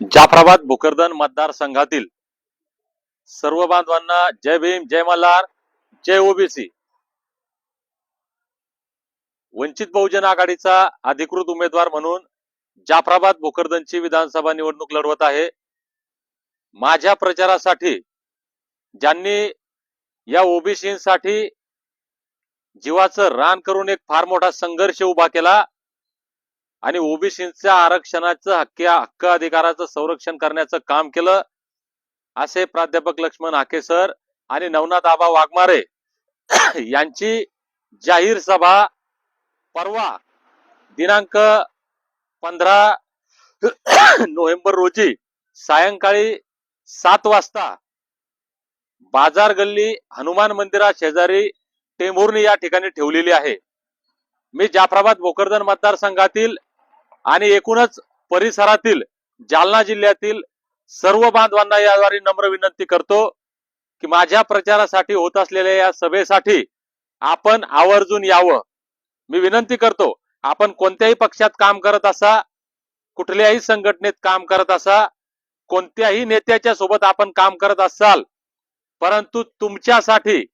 जाफराबाद भोकरदन मतदारसंघातील सर्व बांधवांना जय भीम जय मल्हार जय ओबीसी. वंचित बहुजन आघाडीचा अधिकृत उमेदवार म्हणून जाफराबाद भोकरदनची विधानसभा निवडणूक लढवत आहे. माझ्या प्रचारासाठी ज्यांनी या ओबीसीसाठी जीवाचं रान करून एक फार मोठा संघर्ष उभा केला आणि ओबीसीच्या आरक्षणाचं हक्क हक्क अधिकाराचं संरक्षण करण्याचं काम केलं. असे प्राध्यापक लक्ष्मण हाके सर आणि नवनाथ आबा वाघमारे यांची जाहीर सभा परवा दिनांक पंधरा नोव्हेंबर रोजी सायंकाळी सात वाजता बाजार गल्ली हनुमान मंदिरा शेजारी टेंभुर्णी या ठिकाणी ठेवलेली आहे. मी जाफराबाद भोकरदन मतदारसंघातील आणि एकूणच परिसरातील जालना जिल्ह्यातील सर्व बांधवांना याद्वारे नम्र विनंती करतो की माझ्या प्रचारासाठी होत असलेल्या या सभेसाठी आपण आवर्जून यावं. मी विनंती करतो आपण कोणत्याही पक्षात काम करत असा कुठल्याही संघटनेत काम करत असा कोणत्याही नेत्याच्या सोबत आपण काम करत असाल परंतु तुमच्यासाठी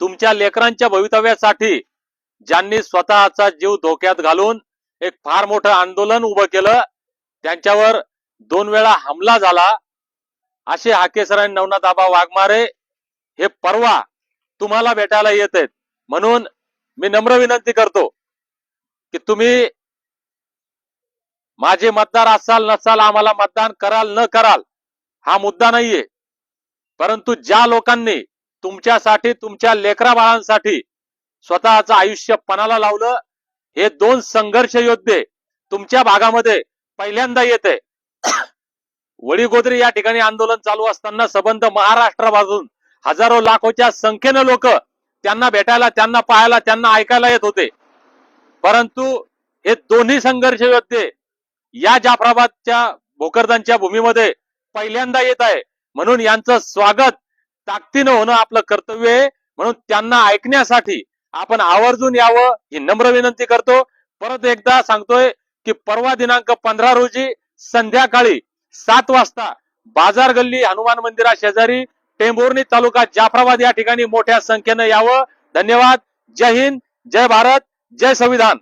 तुमच्या लेकरांच्या भवितव्यासाठी ज्यांनी स्वतःचा जीव धोक्यात घालून एक फार मोठं आंदोलन उभं केलं. त्यांच्यावर दोन वेळा हमला झाला. असे हाकेसर आणि नवनाथ आबा वाघमारे हे परवा तुम्हाला भेटायला येत आहेत. म्हणून मी नम्र विनंती करतो की तुम्ही माझे मतदार असाल नसाल आम्हाला मतदान कराल न कराल हा मुद्दा नाहीये. परंतु ज्या लोकांनी तुमच्यासाठी तुमच्या लेकरा बाळांसाठी स्वतःचं आयुष्य पणाला लावलं हे दोन संघर्ष योद्धे तुमच्या भागामध्ये पहिल्यांदा येते. वडीगोद्री या ठिकाणी आंदोलन चालू असताना संबंध महाराष्ट्रापासून हजारो लाखोच्या संख्येनं लोक त्यांना भेटायला त्यांना पाहायला त्यांना ऐकायला येत होते. परंतु हे दोन्ही संघर्ष योद्धे या जाफराबादच्या भोकरदांच्या भूमीमध्ये पहिल्यांदा येत आहे. म्हणून यांचं स्वागत ताकदीनं होणं आपलं कर्तव्य आहे. म्हणून त्यांना ऐकण्यासाठी आपण आवर्जून यावं ही नम्र विनंती करतो. परत एकदा सांगतोय की परवा दिनांक पंधरा रोजी संध्याकाळी सात वाजता बाजार गल्ली हनुमान मंदिरा शेजारी टेंभोर्णी तालुका जाफराबाद या ठिकाणी मोठ्या संख्येनं यावं. धन्यवाद. जय हिंद. जय भारत. जय संविधान.